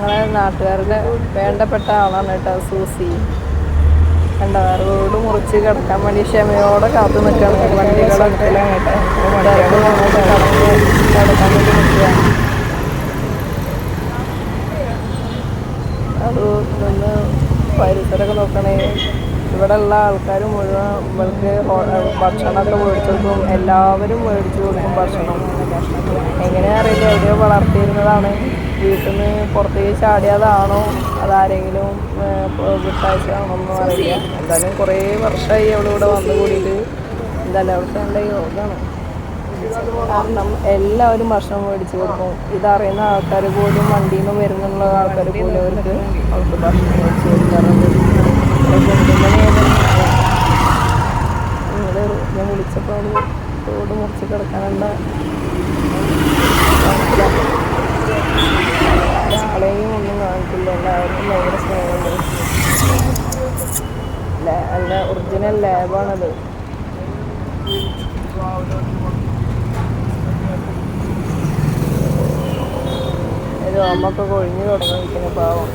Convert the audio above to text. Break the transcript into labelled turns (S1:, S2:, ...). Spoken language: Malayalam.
S1: ഞങ്ങളെ നാട്ടുകാരുടെ വേണ്ടപ്പെട്ട ആളാണ് കേട്ടോ സൂസി. കണ്ട റോഡ് മുറിച്ച് കിടക്കാൻ വേണ്ടി ക്ഷമയോടെ കാത്തു നിൽക്കുകയാണ്. വണ്ടികളൊക്കെ കേട്ടോ കിടക്കാൻ അത് പരിസരമൊക്കെ നോക്കണേ. ഇവിടെ ഉള്ള ആൾക്കാർ മുഴുവൻ ഇവൾക്ക് ഭക്ഷണമൊക്കെ മേടിച്ചു കൊടുക്കും. എല്ലാവരും മേടിച്ചു കൊടുക്കും ഭക്ഷണം. എങ്ങനെയാ അറിയില്ല. എവിടെയോ വളർത്തിയിരുന്നതാണ്. വീട്ടിൽ നിന്ന് പുറത്തേക്ക് ചാടിയതാണോ? അതാരെങ്കിലും വിട്ടയച്ചാണോ ഒന്നും അറിയില്ല. എന്തായാലും കുറേ വർഷമായി അവളിവിടെ വന്നു കൂടിയിട്ട് എന്തായാലും അവൾക്ക് നല്ല യോഗമാണ് കാരണം എല്ലാവരും ഭക്ഷണം മേടിച്ചു കൊടുക്കും. ഇതറിയുന്ന ആൾക്കാർ പോലും വണ്ടിയിൽ നിന്ന് വരുന്നുള്ള ആൾക്കാർ പോലും അവർക്ക് അവർക്ക് ഭക്ഷണം മേടിച്ചു കൊടുക്കാറുണ്ട്. അത് റോഡ് മുറിച്ച് കിടക്കാനുള്ള ആളെയും ഒന്നും കാണിക്കില്ല. എല്ലാവർക്കും ഭയങ്കര സ്നേഹമുണ്ട്. അല്ല ഒറിജിനൽ ലാബാണത്. രോമൊക്കെ കൊഴിഞ്ഞു തുടങ്ങിയിരിക്കുന്നു പാവം.